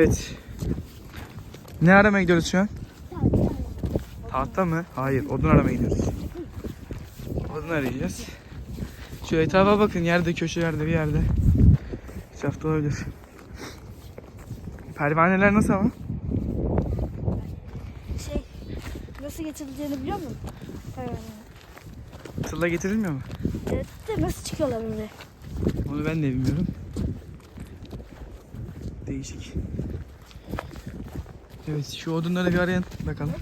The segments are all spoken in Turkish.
Evet. Ne aramaya gidiyoruz şu an? Tahta mı? Hayır, odun aramaya gidiyoruz. Odun arayacağız. Şu etrafa bakın, yerde köşelerde bir yerde. Etrafta olabilir. Pervaneler nasıl ama? Şey nasıl getirileceğini biliyor musun? Evet. Tılla getirilmiyor mu? Evet de nasıl çıkıyorlar oraya? Onu ben de bilmiyorum. Değişik. Evet şu odunları bir arayın bakalım.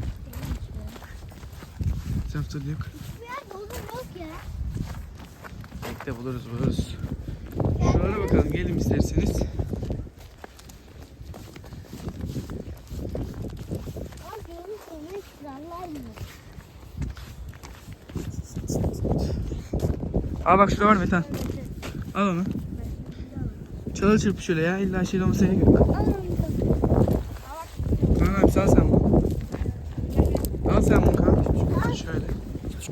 Etrafta yok. yok ya. Bekle buluruz buluruz. Şuralara bakalım gelin isterseniz. Aa bak şurada var Metan. Al onu. Çalı çırpı şöyle ya. İlla şey olmasına gerek yok. Kaan abi sal sen bunu. Al sen bunu Kaan. Şöyle.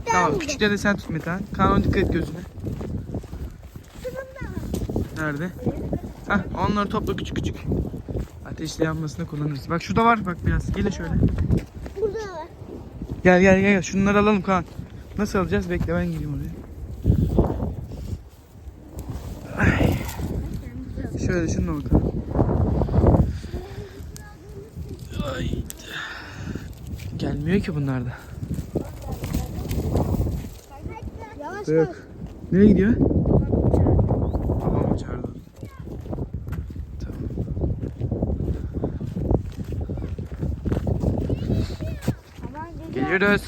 Tamam küçükleri de sen tut Metan. Kaan onu dikkat et gözüne. Nerede? Hah onları topla küçük küçük. Ateşli yanmasına kullanırız. Bak şurada var bak biraz. Gelin şöyle. Burada var. Gel gel gel. Şunları alalım Kaan. Nasıl alacağız? Bekle ben gireyim oraya. Ay. Şöyle şununla bakalım. Ay. Gelmiyor ki bunlar da. Yavaş Yok. Nereye gidiyor? Babam çağırdı. Tamam. Aman geliyor. Geliyoruz.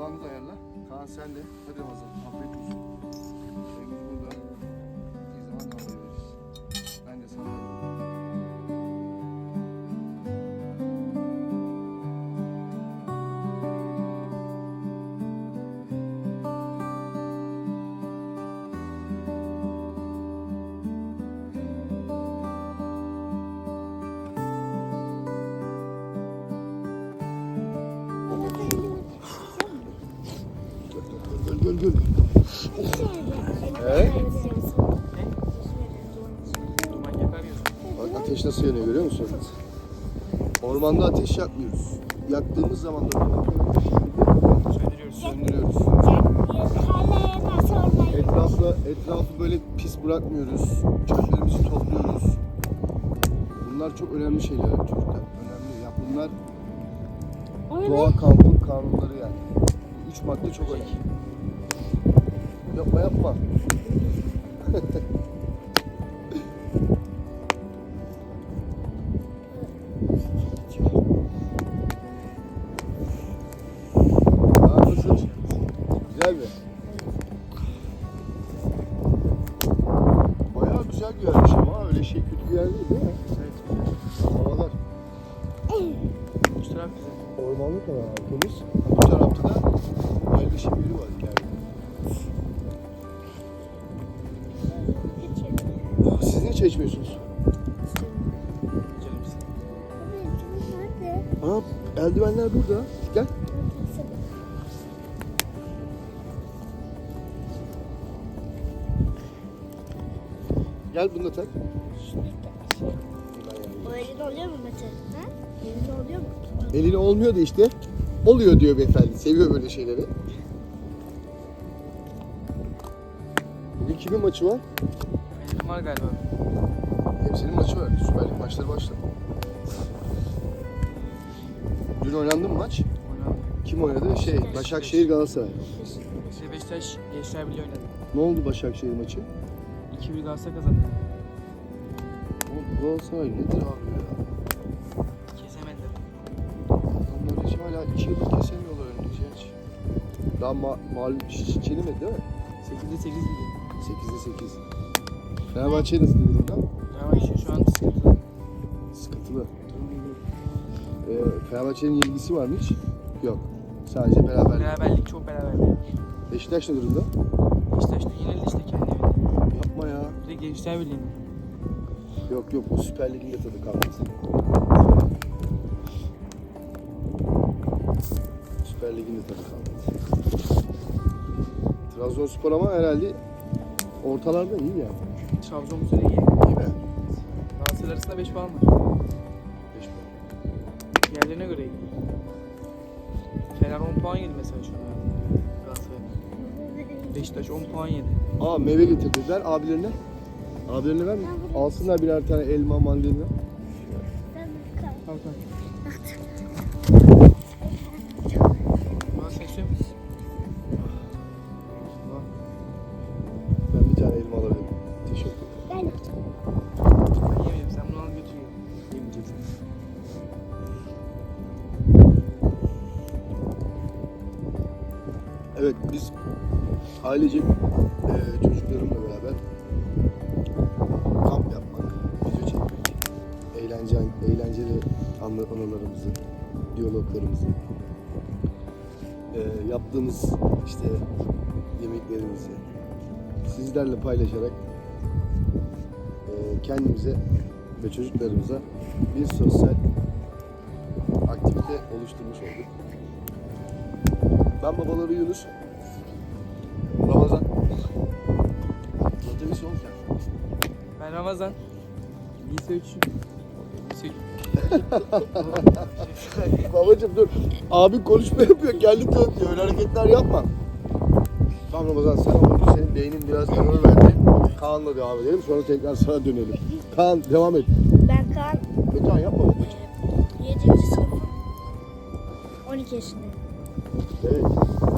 Tabağını da ayarla. Kaan sen de. Hadi Ramazan. Afiyet olsun. Evimiz burada. İyi zaman kahve He? Yakarıyorsun. Bak ateş nasıl yanıyor görüyor musun? Ormanda ateş yakmıyoruz. Yaktığımız zaman da Söndürüyoruz. söndürüyoruz. Etrafla, etrafı böyle pis bırakmıyoruz. Çöplerimizi topluyoruz. Bunlar çok önemli şeyler çocuklar. Önemli. Ya bunlar doğa kampın kanunları yani. Bu Üç madde çok önemli. Yapma yapma. Güzel mi? Bayağı güzel yermiş ama öyle şey kötü yer değil değil mi? Evet. Havalar. Şu taraf güzel. Ormanlık alan temiz. Bu tarafta da yerleşim yeri var içmiyorsunuz? Aa, eldivenler burada. Gel. Gel bunu da tak. O elin oluyor mu Mete? Ha? Elin oluyor mu? Eline olmuyor da işte. Oluyor diyor beyefendi. Seviyor böyle şeyleri. Bugün kimin maçı var? Var galiba. Hepsinin maçı var. Süper Lig maçları başladı. Dün oynandı mı maç? Oynadım. Kim oynadı? Şey, Başakşehir Galatasaray. İşte Beşiktaş Gençler Birliği oynadı. Ne oldu Başakşehir maçı? 2-1 Galatasaray kazandı. Oğlum Galatasaray nedir abi ya? Kesemediler. Adamlar hiç hala iki yıldır kesemiyorlar önünüzü hiç. Daha ma mağlup hiç çelemedi değil mi? 8'de 8 gidiyor. 8'de 8. Fenerbahçe nasıl durumda? Fenerbahçe şu an sıkıntılı. Sıkıntılı. Ee, Fenerbahçe'nin ilgisi var mı hiç? Yok. Sadece beraber. Beraberlik çok beraberlik. Beşiktaş ne durumda? Beşiktaş da yenildi işte kendi evinde. Yapma ya. Bir de Gençler Birliği'nde. Yok yok o Süper Lig'in de tadı kalmaz. Süper Lig'in de tadı kalmaz. Trabzonspor ama herhalde ortalarda iyi ya. Trabzon bu sene iyi. İyi mi? Galatasaray arasında 5 puan var. 5 puan. Diğerlerine göre iyi. Fener 10 puan yedi mesela şu an. Galatasaray. Beşiktaş 10 puan yedi. Aa meyve getirdiler abilerine. Abilerine ver mi? Alsınlar birer tane elma mandalina. Al al. Ailecek e, çocuklarımla beraber kamp yapmak, video çekmek, eğlence, eğlenceli anı- anılarımızı, diyaloglarımızı, e, yaptığımız işte yemeklerimizi sizlerle paylaşarak e, kendimize ve çocuklarımıza bir sosyal aktivite oluşturmuş olduk. Ben babaları Yunus. Yol sen. Ben Ramazan. Lise 3. Lise 3. Babacım dur. Abi konuşma yapıyor. Geldik dön diyor. Öyle hareketler yapma. Tamam Ramazan sen ama senin beynin biraz error verdi. Kaan'la devam edelim. Sonra tekrar sana dönelim. Kaan devam et. Ben Kaan Metehan yapma babacım. 7. sınıf. 12 yaşındayım. Evet.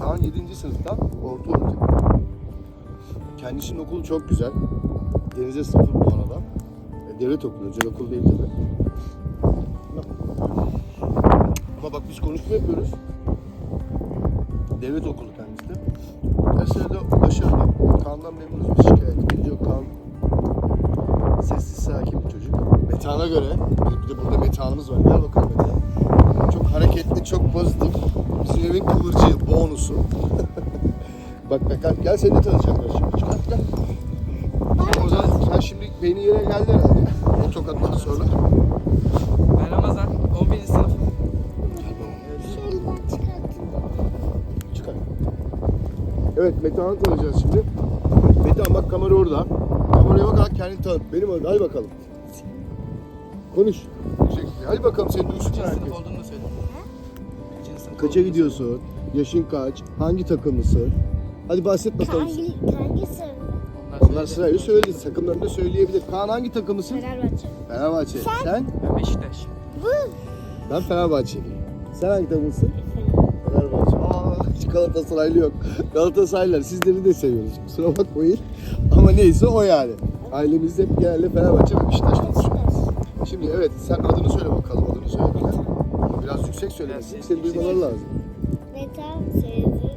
Kaan 7. sınıftan orta öğretim. Kendisinin okulu çok güzel. Denize sıfır bu arada. E, Devlet okulu, özel okul değil tabi. Ama bak biz konuşma yapıyoruz. devlet okulu kendisi de. Dersleri de başarılı. Kaan'dan memnunuz. Bir şikayetimiz yok. Kaan sessiz sakin bir çocuk. Metan'a göre, bir de burada metanımız var. Gel bakalım Metan. Çok hareketli, çok pozitif. Bizim evin kıvırcığı, bonusu. bak bak gel seni de tanıyacaklar şimdi. O zaman sen şimdi beynin yere geldi herhalde. O tokattan sonra. Ben Ramazan 11. sınıf. Şuradan çıkarttım. Çıkar. Evet Metehan'ı tanıyacağız şimdi. Metehan bak kamera orada. Kameraya bakarak kendini tanıt. Benim adım. Hadi bakalım. Konuş. Yüksek. Hadi bakalım seni duysun Kaçıncı herkes. sınıf olduğunu söyle. Kaçıncı sınıf Kaça gidiyorsun? Yaşın kaç? Hangi takımlısın? Hadi bahset bakalım. Hangi, söyle. Söyle. sırayla söyledi. Takımlarını da söyleyebilir. Kaan hangi takımlısın? Fenerbahçe. Fenerbahçe. Sen? Ben Beşiktaş. Ben Fenerbahçeliyim. Sen hangi takımlısın? Fenerbahçe. Aa, hiç Galatasaraylı yok. Galatasaraylılar sizleri de seviyoruz. Kusura bakmayın. Ama neyse o yani. Ailemizde hep genelde Fenerbahçe ve Beşiktaş konuşuyor. Şimdi evet sen adını söyle bakalım. Adını söyle. Ama biraz yüksek söylemesin. Biraz Seni duymaları lazım. Metan Seyirci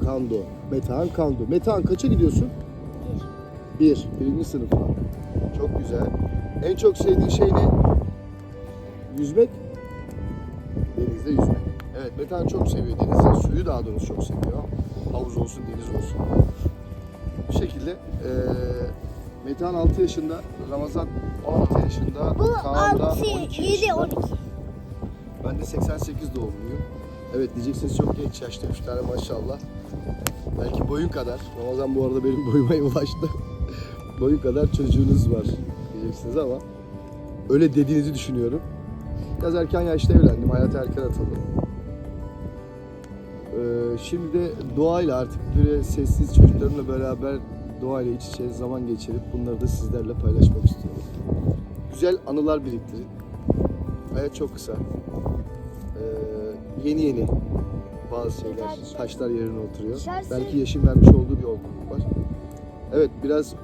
Kan. Kando. Metehan Kando. Metehan kaça gidiyorsun? Bir. Bir. Birinci sınıfa. Çok güzel. En çok sevdiğin şey ne? Yüzmek. Denizde yüzmek. Evet Metehan çok seviyor denizde. Suyu daha doğrusu çok seviyor. Havuz olsun, deniz olsun. Bu şekilde eee Metehan 6 yaşında, Ramazan 16 yaşında, Bu Kaan da 6, 12 7, yaşında. 12. Ben de 88 doğumluyum. Evet diyeceksiniz çok genç yaşta 3 tane maşallah. Belki boyun kadar. Ramazan bu arada benim boyuma ulaştı. Boyun kadar çocuğunuz var diyeceksiniz ama öyle dediğinizi düşünüyorum. Biraz erken yaşta evlendim. Hayata erken atıldım. Ee, şimdi de doğayla artık böyle sessiz çocuklarımla beraber doğayla iç içe zaman geçirip bunları da sizlerle paylaşmak istiyorum. Güzel anılar biriktirin. Hayat çok kısa. Ee, yeni yeni bazı şeyler, taşlar yerine oturuyor. Düşerse- Belki yaşın vermiş olduğu bir olgunluk var. Evet biraz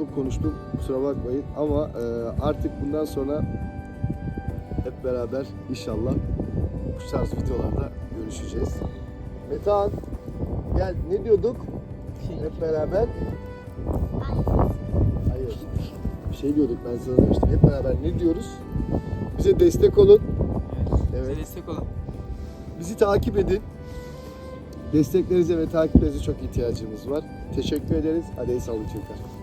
çok konuştum kusura bakmayın ama e, artık bundan sonra hep beraber inşallah bu tarz videolarda görüşeceğiz. Metehan gel ne diyorduk hep beraber? Hayır. Bir şey diyorduk ben sana demiştim. Hep beraber ne diyoruz? Bize destek olun. Evet. Evet. Destek olun. Bizi takip edin. Desteklerinize ve takiplerinize çok ihtiyacımız var. Teşekkür ederiz. Hadi çocuklar.